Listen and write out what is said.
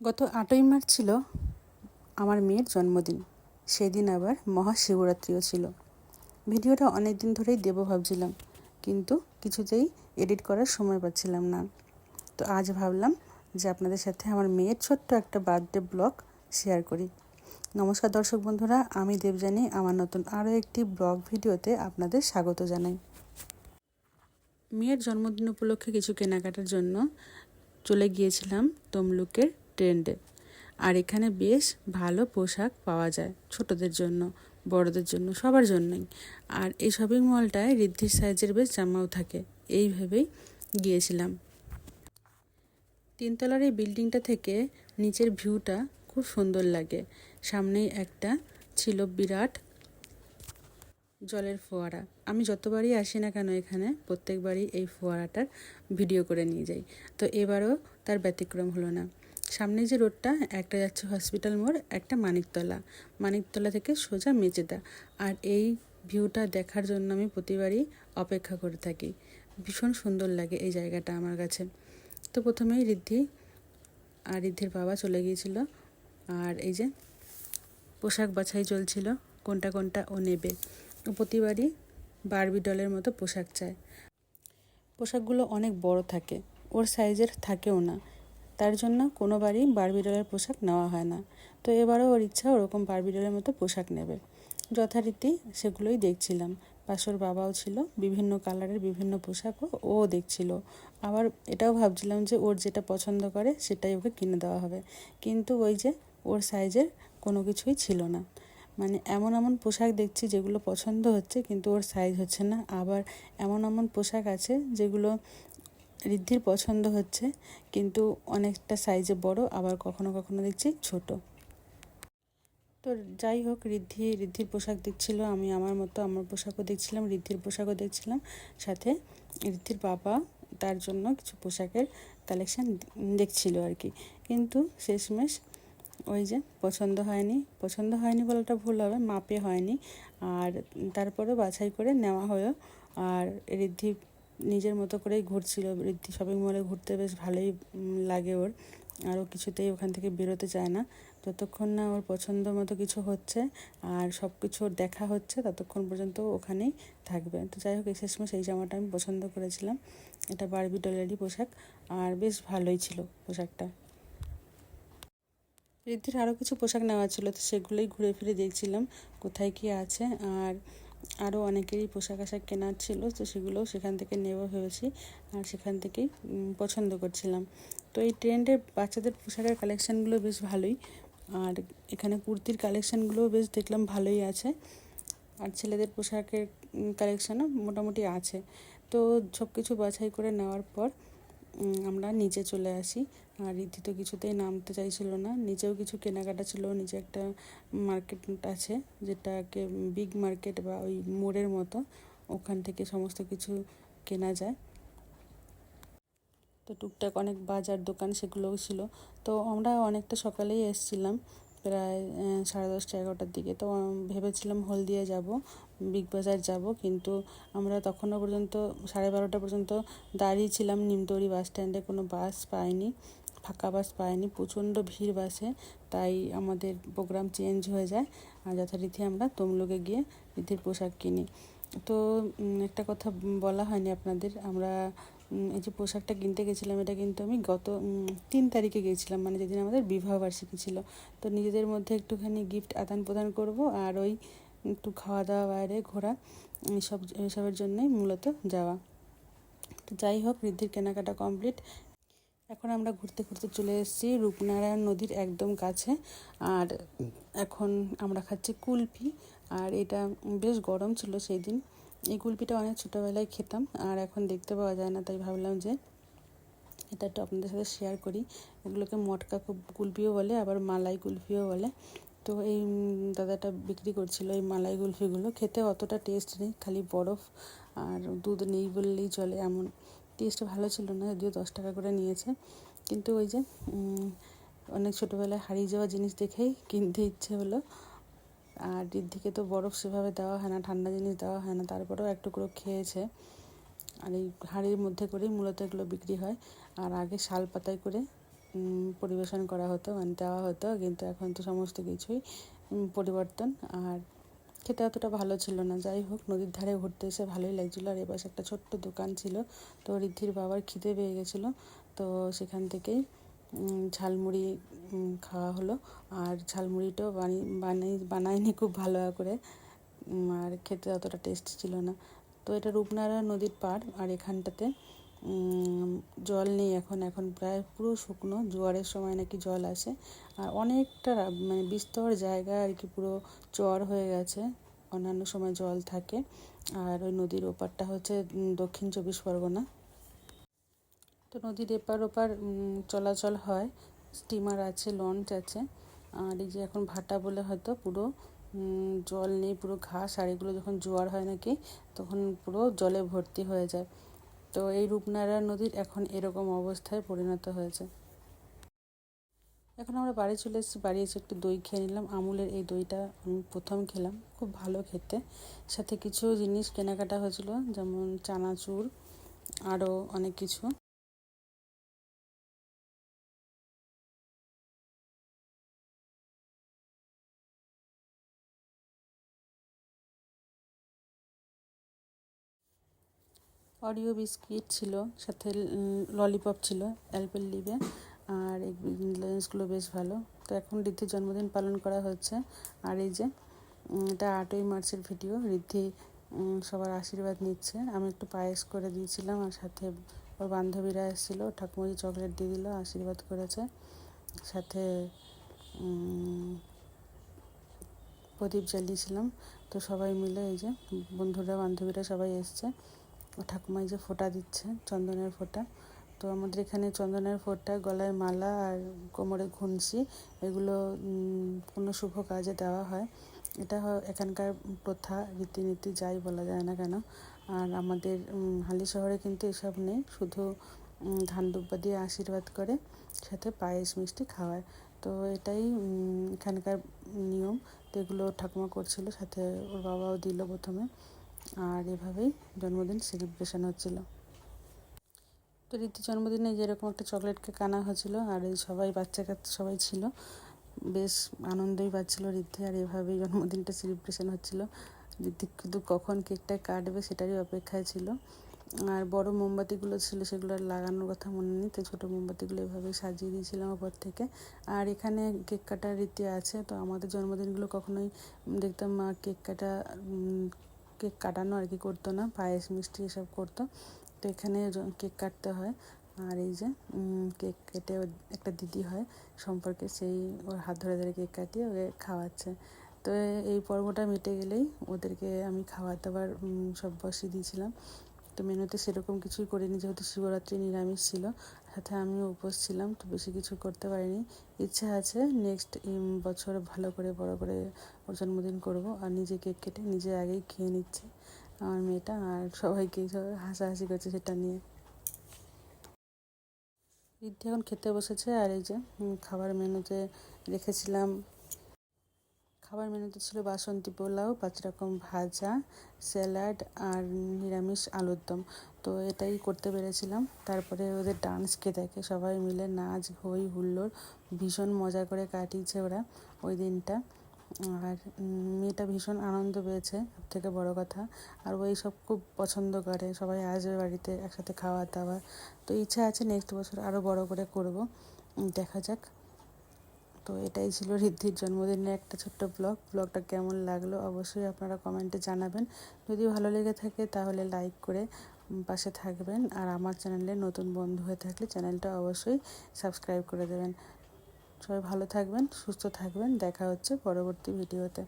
গত আটই মার্চ ছিল আমার মেয়ের জন্মদিন। সেদিন আবার মহাশিবরাত্রিও ছিল। ভিডিওটা অনেক দিন ধরেই দেবো ভাবছিলাম, কিন্তু কিছুতেই এডিট করার সময় পাচ্ছিলাম না। তো আজ ভাবলাম যে আপনাদের সাথে আমার মেয়ের ছোট্ট একটা বার্থডে ব্লগ শেয়ার করি। নমস্কার দর্শক বন্ধুরা, আমি দেবজানি আমার নতুন আরও একটি ব্লগ ভিডিওতে আপনাদের স্বাগত জানাই। মেয়ের জন্মদিন উপলক্ষে কিছু কেনাকাটার জন্য চলে গিয়েছিলাম তমলুকের ট্রেন্ডে। আর এখানে বেশ ভালো পোশাক পাওয়া যায় ছোটদের জন্য, বড়দের জন্য, সবার জন্যই। আর এই শপিং মলটায় ঋদ্ধির সাইজের বেশ জামাও থাকে, এই ভেবেই গিয়েছিলাম। তিনতলার এই বিল্ডিংটা থেকে নিচের ভিউটা খুব সুন্দর লাগে। সামনেই একটা ছিল বিরাট জলের ফোয়ারা। আমি যতবারই আসি না কেন এখানে, প্রত্যেকবারই এই ফোয়ারাটার ভিডিও করে নিয়ে যাই। তো এবারও তার ব্যতিক্রম হলো না। সামনে যে রোডটা, একটা যাচ্ছে হসপিটাল মোড়, একটা মানিকতলা। মানিকতলা থেকে সোজা মেচেদা আর এই ভিউটা দেখার জন্য আমি প্রতিবারই অপেক্ষা করে থাকি। ভীষণ সুন্দর লাগে এই জায়গাটা আমার কাছে। তো প্রথমেই ঋদ্ধি আর ঋদ্ধির বাবা চলে গিয়েছিল। আর এই যে পোশাক বাছাই চলছিল, কোনটা কোনটা ও নেবে। ও প্রতিবারই বারবি ডলের মতো পোশাক চায়। পোশাকগুলো অনেক বড় থাকে, ওর সাইজের থাকেও না। তার জন্য কোনোবারই বারবি ডলের পোশাক নেওয়া হয় না। তো এবারও ওর ইচ্ছা ওরকম বারবি ডলের মতো পোশাক নেবে। যথারীতি সেগুলোই দেখছিলাম। পাশোর বাবাও ছিল, বিভিন্ন কালারের বিভিন্ন পোশাকও ও দেখছিল। আবার এটাও ভাবছিলাম যে ওর যেটা পছন্দ করে সেটাই ওকে কিনে দেওয়া হবে। কিন্তু ওই যে ওর সাইজের কোনো কিছুই ছিল না। মানে এমন এমন পোশাক দেখছি যেগুলো পছন্দ হচ্ছে কিন্তু ওর সাইজ হচ্ছে না। আবার এমন এমন পোশাক আছে যেগুলো ঋদ্ধির পছন্দ হচ্ছে, কিন্তু অনেকটা সাইজে বড়, আবার কখনো কখনো দেখছি ছোট। তো যাই হোক, ঋদ্ধি, ঋদ্ধির পোশাক দেখছিল, আমি আমার মতো আমার পোশাকও দেখছিলাম, ঋদ্ধির পোশাকও দেখছিলাম। সাথে ঋদ্ধির বাবা, তার জন্য কিছু পোশাকের কালেকশান দেখছিল আর কি। কিন্তু শেষমেশ ওই যে পছন্দ হয়নি পছন্দ হয়নি বলাটা ভুল হবে, মাপে হয়নি। আর তারপরে বাছাই করে নেওয়া হলো, আর ঋদ্ধি নিজের মতো করেই ঘুরছিল। ঋদ্ধি শপিং মলে ঘুরতে বেশ ভালোই লাগে ওর। আরও কিছুতেই ওখান থেকে বেরোতে চায় না। যতক্ষণ না ওর পছন্দ মতো কিছু হচ্ছে আর সব কিছু ওর দেখা হচ্ছে, ততক্ষণ পর্যন্ত ওখানেই থাকবে। তো যাই হোক শেষমেশ এই জামাটা আমি পছন্দ করেছিলাম। এটা বারবি ডলারই পোশাক আর বেশ ভালোই ছিল পোশাকটা। ঋদ্ধির আরও কিছু পোশাক নেওয়া ছিল, তো সেগুলোই ঘুরে ফিরে দেখছিলাম। কোথায় কি আছে? আর আরও অনেকেরই পোশাক আশাক কেনার ছিল, তো সেগুলোও সেখান থেকে নেব ভেবেছি আর সেখান থেকেই পছন্দ করছিলাম। তো এই ট্রেন্ডের বাচ্চাদের পোশাকের কালেকশানগুলো বেশ ভালোই, আর এখানে কুর্তির কালেকশানগুলোও বেশ দেখলাম ভালোই আছে। আর ছেলেদের পোশাকের কালেকশানও মোটামুটি আছে। তো সব কিছু বাছাই করে নেওয়ার পর আমরা নিচে চলে আসি। আর রীতি তো কিছুতেই নামতে চাইছিল না। নিচেও কিছু কেনাকাটা ছিল নিচে একটা মার্কেট আছে যেটাকে বিগ মার্কেট বা ওই মোড়ের মতো। ওখান থেকে সমস্ত কিছু কেনা যায়। তো টুকটাক অনেক বাজার দোকান সেগুলোও ছিল। তো আমরা অনেকটা সকালেই এসেছিলাম। প্রায় সাড়ে দশটা এগারোটার দিকে। তো ভেবেছিলাম হলদিয়া যাব, বিগ বাজার যাব, কিন্তু আমরা তখনও পর্যন্ত, সাড়ে বারোটা পর্যন্ত দাঁড়িয়ে ছিলাম নিমতৌড়ি বাস স্ট্যান্ডে। কোনো বাস পাইনি, ফাঁকা বাস পাইনি, প্রচণ্ড ভিড় বাসে, তাই আমাদের প্রোগ্রাম চেঞ্জ হয়ে যায়। আর যথারীতি আমরা তমলুকে গিয়ে ঈদের পোশাক কিনি। তো একটা কথা বলা হয়নি আপনাদের, আমরা এই যে পোশাকটা কিনতে গেছিলাম, এটা কিন্তু আমি গত তিন তারিখে গিয়েছিলাম মানে যেদিন আমাদের বিবাহ বার্ষিকী ছিল। তো নিজেদের মধ্যে একটুখানি গিফট আদান প্রদান করব আর ওই একটু খাওয়া দাওয়া বাইরে, ঘোরা সব এসবের জন্যই মূলত যাওয়া। তো যাই হোক ঋদ্ধির কেনাকাটা কমপ্লিট এখন আমরা ঘুরতে ঘুরতে চলে এসেছি রূপনারায়ণ নদীর একদম কাছে। আর এখন আমরা খাচ্ছি কুলপি আর এটা বেশ গরম ছিল সেই দিন। এই কুলপিটা অনেক ছোটোবেলায় খেতাম, আর এখন দেখতে পাওয়া যায় না, তাই ভাবলাম যে এটা একটু আপনাদের সাথে শেয়ার করি। এগুলোকে মটকা খুব কুলপিও বলে, আবার মালাই কুলপিও বলে। তো এই দাদাটা বিক্রি করছিল এই মালাই কুলফিগুলো। খেতে অতটা টেস্ট নেই, খালি বরফ আর দুধ নেই বললেই চলে এমন। টেস্ট ভালো ছিল না, যদিও দশ টাকা করে নিয়েছে। কিন্তু ওই যে অনেক ছোটোবেলায় হারিয়ে যাওয়া জিনিস দেখেই কিনতে ইচ্ছে হলো। আর ঋদ্ধিকে তো বরফ সেভাবে দেওয়া হয় না, ঠান্ডা জিনিস দেওয়া হয় না, তারপরেও এক টুকরো খেয়েছে। আর এই হাঁড়ির মধ্যে করেই মূলত এগুলো বিক্রি হয়। আর আগে শাল পাতায় করে পরিবেশন করা হতো মানে দেওয়া হতো, কিন্তু এখন তো সমস্ত কিছুই পরিবর্তন। আর খেতে অতটা ভালো ছিল না। যাই হোক, নদীর ধারে ঘুরতে এসে ভালোই লাগছিল। আর এবার একটা ছোট্ট দোকান ছিল, তো রিদ্ধির বাবার খিদে পেয়ে গেছিল, তো সেখান থেকেই ঝালমুড়ি খাওয়া হলো। আর ঝালমুড়িটাও বানিয়ে বানাই বানায়নি খুব ভালো করে। আর খেতে অতটা টেস্ট ছিল না। তো এটা রূপনারায়ণ নদীর পাড়, আর এখানটাতে জল নেই এখন। এখন প্রায় পুরো শুকনো, জোয়ারের সময় নাকি জল আসে। আর অনেকটা মানে বিস্তর জায়গা আর কি, পুরো চর হয়ে গেছে। অন্যান্য সময় জল থাকে। আর ওই নদীর ওপারটা হচ্ছে দক্ষিণ চব্বিশ পরগনা। তো নদীর এপার ওপার চলাচল হয়। স্টিমার আছে লঞ্চ আছে। আর এই যে এখন ভাটা বলে হয়তো পুরো জল নেই, পুরো ঘাস, আর এগুলো যখন জোয়ার হয় নাকি, তখন পুরো জলে ভর্তি হয়ে যায়। তো এই রূপনারায়ণ নদীর এখন এরকম অবস্থায় পরিণত হয়েছে। এখন আমরা বাড়ি চলে এসেছি, বাড়ি এসে একটু দই খেয়ে নিলাম। আমুলের এই দইটা আমি প্রথম খেলাম, খুব ভালো খেতে। সাথে কিছু জিনিস কেনাকাটা হয়েছিল, যেমন চানাচুর, আরও অনেক কিছু। অরিও বিস্কিট ছিল, সাথে ললিপপ ছিল, অ্যালপেল লিবে, আর এই বেশ ভালো। তো এখন ঋদ্ধির জন্মদিন পালন করা হচ্ছে। আর এই যে এটা আটই মার্চের ভিডিও, ঋদ্ধি সবার আশীর্বাদ নিচ্ছে। আমি একটু পায়েস করে দিয়েছিলাম, আর সাথে ওর বান্ধবীরা এসেছিল ঠাকুমাজি চকলেট দিয়ে দিল, আশীর্বাদ করেছে। সাথে প্রদীপ জ্বালিয়েছিলাম। তো সবাই মিলে এই যে, বন্ধুরা, বান্ধবীরা সবাই এসছে। ঠাকুমাই যে ফোঁটা দিচ্ছে, চন্দনের ফোঁটা। তো আমাদের এখানে চন্দনের ফোঁটা, গলায় মালা আর কোমরে ঘুনসি এগুলো কোনো শুভ কাজে দেওয়া হয়। এটা এখানকার প্রথা, রীতিনীতি, যাই বলা যায় না কেন। আর আমাদের হালি শহরে কিন্তু এসব নেই। শুধু ধান দুব্বা দিয়ে আশীর্বাদ করে সাথে পায়েস মিষ্টি খাওয়ায়। তো এটাই এখানকার নিয়ম। তো এগুলো ঠাকুমা করছিল, সাথে ওর বাবাও দিল প্রথমে। আর এভাবেই জন্মদিন সেলিব্রেশন হচ্ছিল। তো রীতি জন্মদিনে যেরকম একটা চকলেট কেক আনা হয়েছিল, আর এই সবাই বাচ্চা কাচ্চা সবাই ছিল, বেশ আনন্দই পাচ্ছিল ঋদ্ধি আর এভাবেই জন্মদিনটা সেলিব্রেশন হচ্ছিল। ঋদ্ধি কিন্তু কখন কেকটা কাটবে সেটারই অপেক্ষায় ছিল। আর বড় মোমবাতিগুলো ছিল সেগুলো আর লাগানোর কথা মনে নেই, তো ছোটো মোমবাতিগুলো এভাবে সাজিয়ে দিয়েছিলাম ওপর থেকে। আর এখানে কেক কাটার রীতি আছে, তো আমাদের জন্মদিনগুলো কখনোই দেখতাম মা কেক কাটা কেক কাটানো আর কি করতো না, পায়েস, মিষ্টি এসব করতো। তো এখানে কেক কাটতে হয়। আর এই যে কেক কেটে একটা দিদি হয় সম্পর্কে, সেই ওর হাত ধরে ধরে কেক কাটিয়ে ওকে খাওয়াচ্ছে। তো এই পর্বটা মিটে গেলেই ওদেরকে আমি খাবার দাবার সব বসিয়ে দিয়েছিলাম। তো মেনুতে সেরকম কিছুই করিনি, যেহেতু শিবরাত্রি নিরামিষ ছিল। সাথে আমিও উপোস ছিলাম, তো বেশি কিছু করতে পারিনি। ইচ্ছা আছে নেক্সট বছর ভালো করে, বড় করে জন্মদিন করব আর নিজে কেক কেটে নিজে আগেই খেয়ে নিচ্ছে আমার মেয়েটা আর সবাইকে সবাই হাসাহাসি করছে সেটা নিয়ে। ঋদ্ধি এখন খেতে বসেছে আর এই যে খাবার মেনুতে রেখেছিলাম খাবার মেনুতে ছিল বাসন্তী পোলাও পাঁচ রকম ভাজা, স্যালাড আর নিরামিষ আলুর দম। তো এটাই করতে পেরেছিলাম। তারপরে ওদের ডান্সকে দেখে সবাই মিলে নাচ হই হুল্লোড় ভীষণ মজা করে কাটিয়েছে ওরা ওই দিনটা। আর মেয়েটা ভীষণ আনন্দ পেয়েছে, সব থেকে বড় কথা। আর ওই সব খুব পছন্দ করে। সবাই আসবে বাড়িতে একসাথে খাওয়া দাওয়া তো ইচ্ছা আছে নেক্সট বছর আরও বড় করে করব। দেখা যাক। তো এটাই ছিল ঋদ্ধির জন্মদিনের একটা ছোট্ট ব্লগ। ব্লগটা কেমন লাগল অবশ্যই আপনারা কমেন্টে জানাবেন। যদি ভালো লেগে থাকে তাহলে লাইক করে পাশে থাকবেন। আর আমার চ্যানেলে নতুন বন্ধু হয়ে থাকলে চ্যানেলটা অবশ্যই সাবস্ক্রাইব করে দেবেন। সবাই ভালো থাকবেন, সুস্থ থাকবেন। দেখা হচ্ছে পরবর্তী ভিডিওতে।